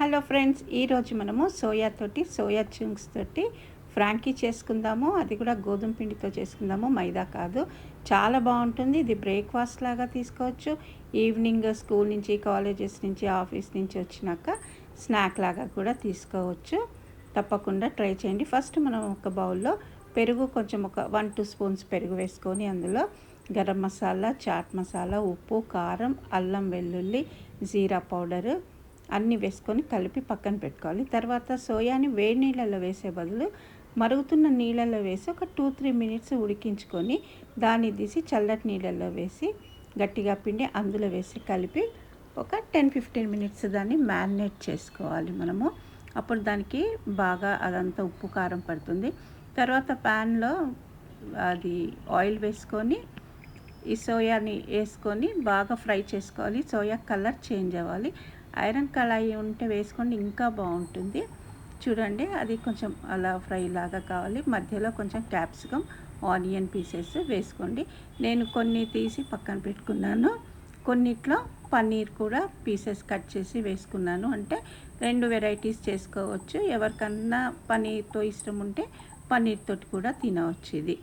Hello friends ఈరోజు మనము soya తోటి సోయా చింగ్స్ తోటి ఫ్రాంకీ చేసుకుందాము. అది కూడా గోధుమ పిండితో చేసుకుందాము. మైదా కాదు. చాలా బాగుంటుంది. ఇది బ్రేక్ఫాస్ట్ లాగా తీసుకోవచ్చు. ఈవినింగ్ స్కూల్ నుంచి కాలేజెస్ నుంచి ఆఫీస్ నుంచి వచ్చినాక స్నాక్ లాగా కూడా తీసుకోవచ్చు. తప్పకుండా ట్రై చేయండి. ఫస్ట్ మనం ఒక బౌల్లో పెరుగు కొంచెం ఒక వన్ టూ స్పూన్స్ పెరుగు వేసుకొని అందులో గరం మసాలా చాట్ మసాలా ఉప్పు కారం అల్లం వెల్లుల్లి జీరా పౌడరు అన్నీ వేసుకొని కలిపి పక్కన పెట్టుకోవాలి. తర్వాత సోయాని వేడి నీళ్ళలో వేసే బదులు మరుగుతున్న నీళ్ళలో వేసి ఒక టూ త్రీ మినిట్స్ ఉడికించుకొని దాన్ని తీసి చల్లటి నీళ్ళల్లో వేసి గట్టిగా పిండి అందులో వేసి కలిపి ఒక టెన్ ఫిఫ్టీన్ మినిట్స్ దాన్ని మ్యారినేట్ చేసుకోవాలి మనము. అప్పుడు దానికి బాగా అదంతా ఉప్పు కారం పడుతుంది. తర్వాత ప్యాన్లో అది ఆయిల్ వేసుకొని ఈ సోయాని వేసుకొని బాగా ఫ్రై చేసుకోవాలి. సోయా కలర్ చేంజ్ అవ్వాలి. ఐరన్ కళాయి ఉంటే వేసుకోండి ఇంకా బాగుంటుంది. చూడండి అది కొంచెం అలా ఫ్రై లాగా కావాలి. మధ్యలో కొంచెం క్యాప్సికమ్ ఆనియన్ పీసెస్ వేసుకోండి. నేను కొన్ని తీసి పక్కన పెట్టుకున్నాను. కొన్నిట్లో పన్నీర్ కూడా పీసెస్ కట్ చేసి వేసుకున్నాను. అంటే రెండు వెరైటీస్ చేసుకోవచ్చు. ఎవరికన్నా పన్నీర్తో ఇష్టం ఉంటే పన్నీర్ తోటి కూడా తినవచ్చు ఇది.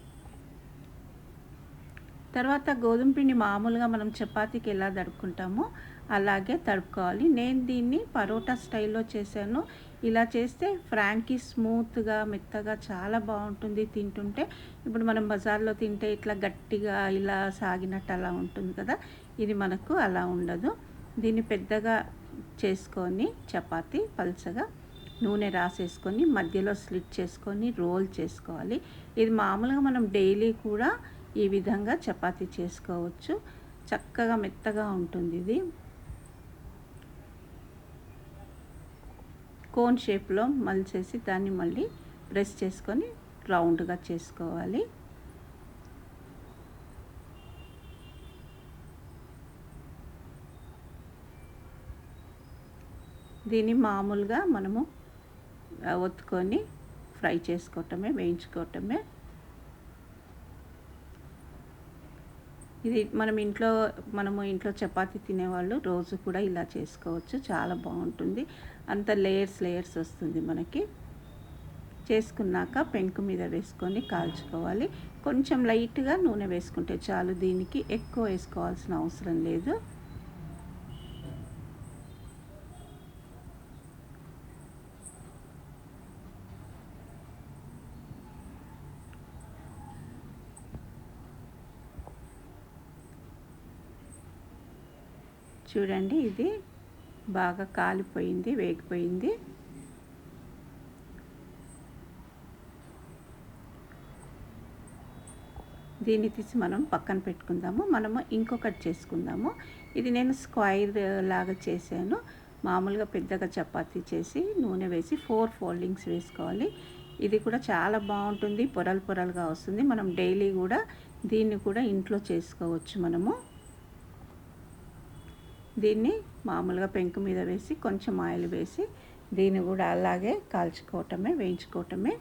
తర్వాత గోధుమ పిండి మామూలుగా మనం చపాతీకి ఎలా దడుక్కుంటామో అలాగే తడుపుకోవాలి. నేను దీన్ని పరోటా స్టైల్లో చేశాను. ఇలా చేస్తే ఫ్రాంకీ స్మూత్గా మెత్తగా చాలా బాగుంటుంది తింటుంటే. ఇప్పుడు మనం బజార్లో తింటే ఇట్లా గట్టిగా ఇలా సాగినట్టు అలా ఉంటుంది కదా. ఇది మనకు అలా ఉండదు. దీన్ని పెద్దగా చేసుకొని చపాతి పల్చగా నూనె రాసేసుకొని మధ్యలో స్లిట్ చేసుకొని రోల్ చేసుకోవాలి. ఇది మామూలుగా మనం డైలీ కూడా ఈ విధంగా చపాతీ చేసుకోవచ్చు. చక్కగా మెత్తగా ఉంటుంది ఇది. కోన్ షేప్లో మలిచేసి దాన్ని మళ్ళీ ప్రెస్ చేసుకొని రౌండ్గా చేసుకోవాలి. దీన్ని మామూలుగా మనము ఒత్తుకొని ఫ్రై చేసుకోవటమే వేయించుకోవటమే ఇది మనం ఇంట్లో మనము ఇంట్లో చపాతీ తినేవాళ్ళు రోజు కూడా ఇలా చేసుకోవచ్చు. చాలా బాగుంటుంది. అంత లేయర్స్ లేయర్స్ వస్తుంది మనకి. చేసుకున్నాక పెంకు మీద వేసుకొని కాల్చుకోవాలి. కొంచెం లైట్గా నూనె వేసుకుంటే చాలు దీనికి ఎక్కువ వేసుకోవాల్సిన అవసరం లేదు. చూడండి ఇది బాగా కాలిపోయింది వేగిపోయింది. దీన్ని తీసి మనం పక్కన పెట్టుకుందాము. మనము ఇంకొకటి చేసుకుందాము. ఇది నేను స్క్వైర్ లాగా చేశాను. మామూలుగా పెద్దగా చపాతీ చేసి నూనె వేసి ఫోర్ ఫోల్డింగ్స్ వేసుకోవాలి. ఇది కూడా చాలా బాగుంటుంది. పొరలు పొరలుగా వస్తుంది. మనం డైలీ కూడా దీన్ని కూడా ఇంట్లో చేసుకోవచ్చు మనము. దీన్ని మామూలుగా పెంకు మీద వేసి కొంచెం ఆయిల్ వేసి దీన్ని కూడా అలాగే కాల్చుకోవటమే వేయించుకోవటమే.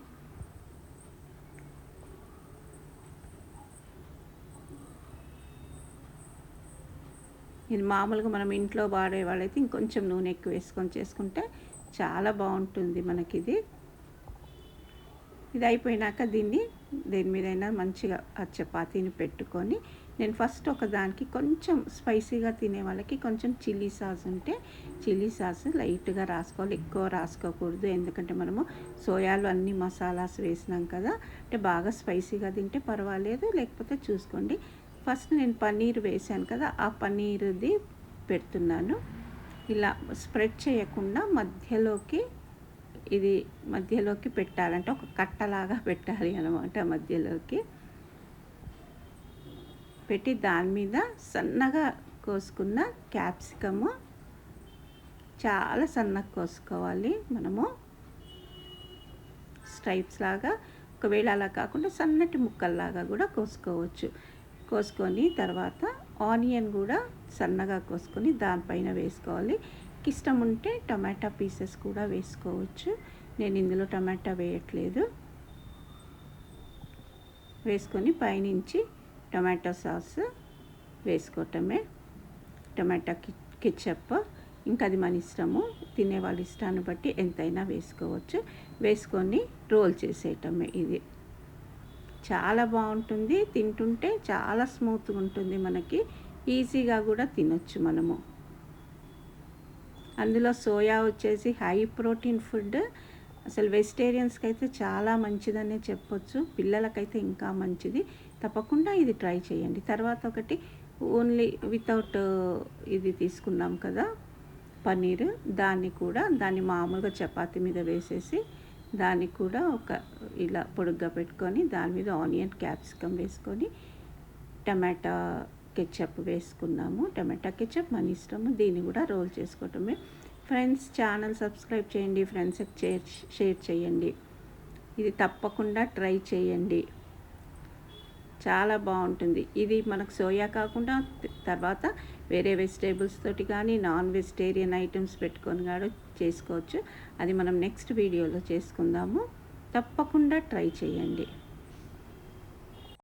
ఇది మామూలుగా మనం ఇంట్లో వాడే వాళ్ళైతే ఇంకొంచెం నూనె ఎక్కువ వేసుకొని చేసుకుంటే చాలా బాగుంటుంది మనకి ఇది ఇది అయిపోయినాక దీన్ని దేని మీదైనా మంచిగా ఆ చపాతీని పెట్టుకొని నేను ఫస్ట్ ఒక దానికి కొంచెం స్పైసీగా తినే వాళ్ళకి కొంచెం చిల్లీ సాస్ ఉంటే చిల్లీ సాస్ లైట్గా రాసుకోవాలి. ఎక్కువ రాసుకోకూడదు. ఎందుకంటే మనము సోయాలు అన్ని మసాలాస్ వేసినాం కదా అంటే బాగా స్పైసీగా తింటే పర్వాలేదు. లేకపోతే చూసుకోండి. ఫస్ట్ నేను పన్నీర్ వేసాను కదా ఆ పన్నీర్ది పెడుతున్నాను. ఇలా స్ప్రెడ్ చేయకుండా మధ్యలోకి ఇది మధ్యలోకి పెట్టాలంటే ఒక కట్టలాగా పెట్టాలి అనమాట మధ్యలోకి. పెట్టి దాని మీద సన్నగా కోసుకున్న క్యాప్సికము. చాలా సన్నగా కోసుకోవాలి మనము. స్ట్రైప్స్ లాగా ఒకవేళ అలా కాకుండా సన్నటి ముక్కల్లాగా కూడా కోసుకోవచ్చు. కోసుకొని తర్వాత ఆనియన్ కూడా సన్నగా కోసుకొని దానిపైన వేసుకోవాలి. ఇష్టం ఉంటే టమాటా పీసెస్ కూడా వేసుకోవచ్చు. నేను ఇందులో టమాటా వేయట్లేదు. వేసుకొని పైనుంచి టమాటో సాస్ వేసుకోవటమే. టమాటా కి కిచప్. ఇంకా అది మన ఇష్టము. తినే వాళ్ళ ఇష్టాన్ని బట్టి ఎంతైనా వేసుకోవచ్చు. వేసుకొని రోల్ చేసేయటమే ఇది. చాలా బాగుంటుంది. తింటుంటే చాలా స్మూత్గా ఉంటుంది మనకి. ఈజీగా కూడా తినొచ్చు మనము. అందులో సోయా వచ్చేసి హై ప్రోటీన్ ఫుడ్. అసలు వెజిటేరియన్స్కి అయితే చాలా మంచిదనే చెప్పొచ్చు. పిల్లలకైతే ఇంకా మంచిది. తప్పకుండా ఇది ట్రై చేయండి. తర్వాత ఒకటి ఓన్లీ వితౌట్ ఇది తీసుకున్నాం కదా పన్నీర్. దాన్ని కూడా దాన్ని మామూలుగా చపాతి మీద వేసేసి దాన్ని కూడా ఒక ఇలా పొడుగ్గా పెట్టుకొని దాని మీద ఆనియన్ క్యాప్సికమ్ వేసుకొని టమాటా కెచప్ వేసుకున్నాము. టమాటా కెచప్ మన ఇష్టము. దీన్ని కూడా రోల్ చేసుకోవటమే. ఫ్రెండ్స్ ఛానల్ సబ్స్క్రైబ్ చేయండి. ఫ్రెండ్స్కి షేర్ షేర్ చేయండి. ఇది తప్పకుండా ట్రై చేయండి. చాలా బాగుంటుంది. ఇది మనకు సోయా కాకుండా తర్వాత వేరే వెజిటేబుల్స్ తోటి కానీ నాన్ వెజిటేరియన్ ఐటమ్స్ పెట్టుకొని కూడా చేసుకోవచ్చు. అది మనం నెక్స్ట్ వీడియోలో చేసుకుందాము. తప్పకుండా ట్రై చేయండి.